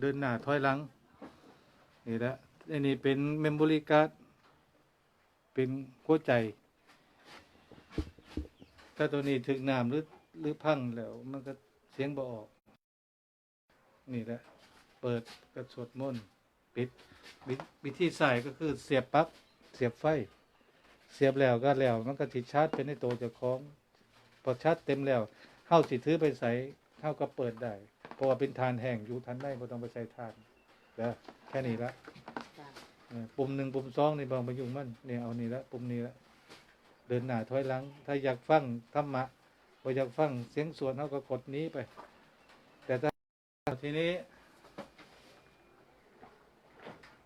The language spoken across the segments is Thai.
เดินหน้าถอยหลัง นี่แหละอันนี้เป็นเมมโมรี่การ์ดเป็นหัวใจ ถ้าตัวนี้ถึงน้ำหรือหรือพังแล้ว มันก็เสียงบ่ออก นี่แหละ เปิดกระสวดมนต์ปิดวิธีใส่ก็คือเสียบปลั๊กเสียบไฟ เสียบแล้วก็แล้ว มันก็สิดชาร์จเป็นในตัวเจ้าของ พอชาร์จเต็มแล้วเข้าสิถือไปใส่เข้าก็เปิดได้ เพราะว่าเป็นทานแห้งอยู่ทันได้บ่ต้องไปใส่ทานเด้อแค่นี้ละจ้ะเออปุ่มหนึ่งปุ่มสองนี่บางประยุงมันเนี่ยเอานี่ละปุ่มนี้ละเดินหน้าถอยหลัง ถ้าอยากฟังธรรมะบ่อยากฟังเสียงสวดเขาก็กดนี้ไป แต่ถ้าทีนี้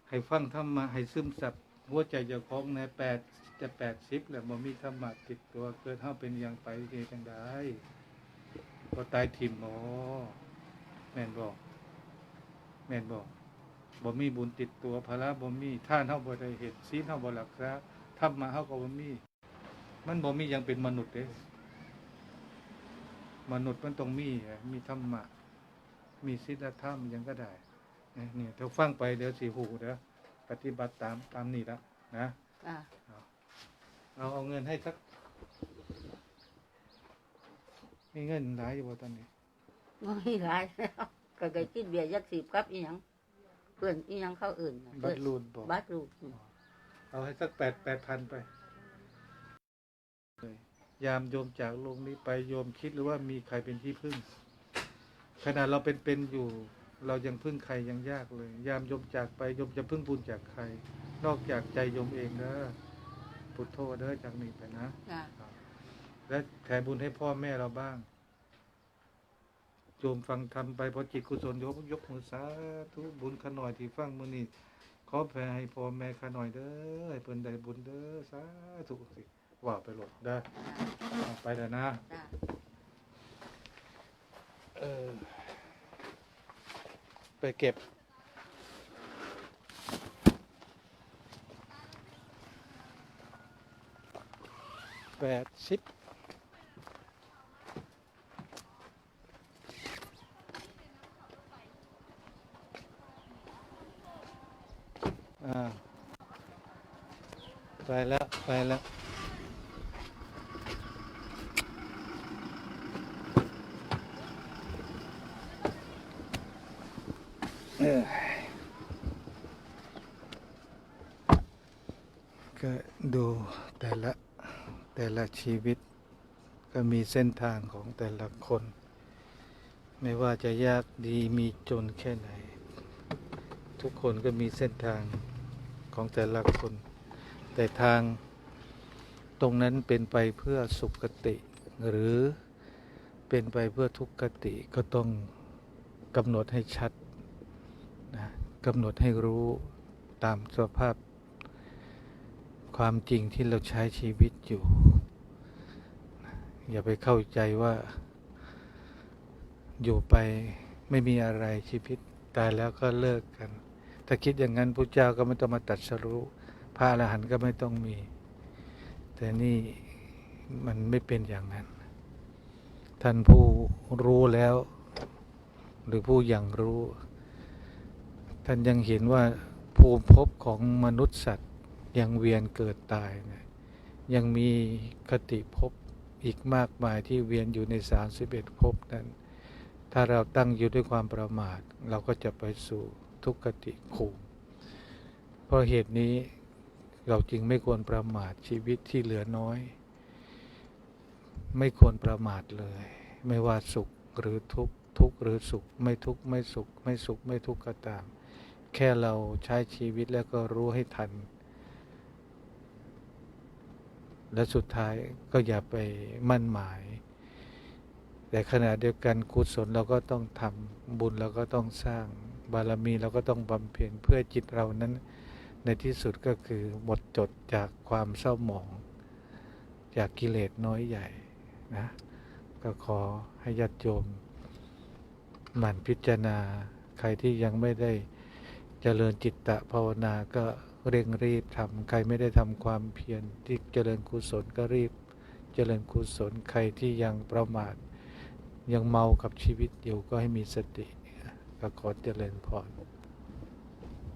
ให้ฟังธรรมะให้ซึมซับหัวใจเจ้าของในแปดจะแปดสิบแล้วบ่มีธรรมะติดตัวเกิดเฮาเป็นอย่างไปเฮ็ดจังไดก็ตายทิ่มอ๋อ แม่นบ่แม่นบ่บ่มีบุญติดตัวภาระบ่มีท่านเฮาบ่ได้เฮ็ดศีลเฮาบ่รักษาธรรมะเฮาก็บ่มี มันบ่มีหยังเป็นมนุษย์เด้มนุษย์มันต้องมีอะมีธรรมะ มีศีลธรรมหยังก็ได้นี่นี่เดี๋ยวฟังไปเดี๋ยวสีหูเดี๋ยวปฏิบัติตามตามนี่ละนะจ้ะเอาเอาเงินให้สัก มีเงินหลายอยู่บ่ตอนนี้ บ่มีหลายแล้วก็ได้กินเบียร์ยักษ์สิบกับอีหยังเพื่อนอีหยังเข้าอื่นน่ะบัเพื่ตอนรลูนบอกบัตรลูกเอาให้สักแปดแปดพันไปเลยยามโยมจากโลกนี้ไปโยมคิดหรือว่ามีใครเป็นที่พึ่ง ขนาดเราเป็นเป็นอยู่ เรายังพึ่งใครยังยากเลย ยามโยมจากไปโยมจะพึ่งบุญจากใคร นอกจากใจโยมเองเด้อพุทโธเด้อจากนี้ไปนะจ้ะและแผ่บุญให้พ่อแม่เราบ้าง โยมฟังทำไปพอจิตกุศลโยมยกมือสาธุบุญขน่อยที่ฟังมือนี้ขอแผ่ให้พ่อแม่ขน่อยเด้อให้เพิ่นได้บุญเด้อสาธุสิว่าไปหลดได้อเอาไปแล้วนะจ้ะเออไปเก็บ แปดสิบ อ่าไปแล้ว ไปแล้วเออก็ดูแต่ละแต่ละชีวิต ก็มีเส้นทางของแต่ละคน ไม่ว่าจะยากดีมีจนแค่ไหน ทุกคนก็มีเส้นทาง ของแต่ละคน แต่ทางตรงนั้นเป็นไปเพื่อสุขติหรือเป็นไปเพื่อทุกขติก็ต้องกำหนดให้ชัดนะกำหนดให้รู้ตามสภาพ ความจริงที่เราใช้ชีวิตอยู่นะอย่าไปเข้าใจว่า อยู่ไปไม่มีอะไรชีวิตตายแล้วก็เลิกกัน ถ้าคิดอย่างนั้นพระเจ้าก็ไม่ต้องมาตัดสรู้พระอรหันต์ก็ไม่ต้องมี แต่นี่มันไม่เป็นอย่างนั้น ท่านผู้รู้แล้ว หรือผู้ยังรู้ ท่านยังเห็นว่าภูมิภพของมนุษย์สัตว์ยังเวียนเกิดตายนะยังมีคติภพอีกมากมายที่เวียนอยู่ใน 31ภพนั้น ถ้าเราตั้งอยู่ด้วยความประมาท เราก็จะไปสู่ ทุกขติภูมิเพราะเหตุนี้เราจึงไม่ควรประมาทชีวิตที่เหลือน้อย ไม่ควรประมาทเลย ไม่ว่าสุขหรือทุกข์ทุกข์หรือสุข ไม่ทุกข์ไม่สุข ไม่สุขไม่ทุกข์ก็ตาม แค่เราใช้ชีวิตแล้วก็รู้ให้ทัน และสุดท้ายก็อย่าไปมั่นหมาย แต่ขณะเดียวกันกุศลเราก็ต้องทำบุญเราก็ต้องสร้าง บารมีเราก็ต้องบำเพ็ญเพื่อจิตเรานั้น ในที่สุดก็คือหมดจดจากความเศร้าหมอง จากกิเลสน้อยใหญ่นะก็ขอให้ญาติโยมหมั่นพิจารณาใครที่ยังไม่ได้เจริญจิตตภาวนาก็เร่งรีบทำใครไม่ได้ทำความเพียรที่เจริญกุศลก็รีบ เจริญกุศลใครที่ยังประมาทยังเมากับชีวิตอยู่ก็ให้มีสติ ก็ขอเจริญพร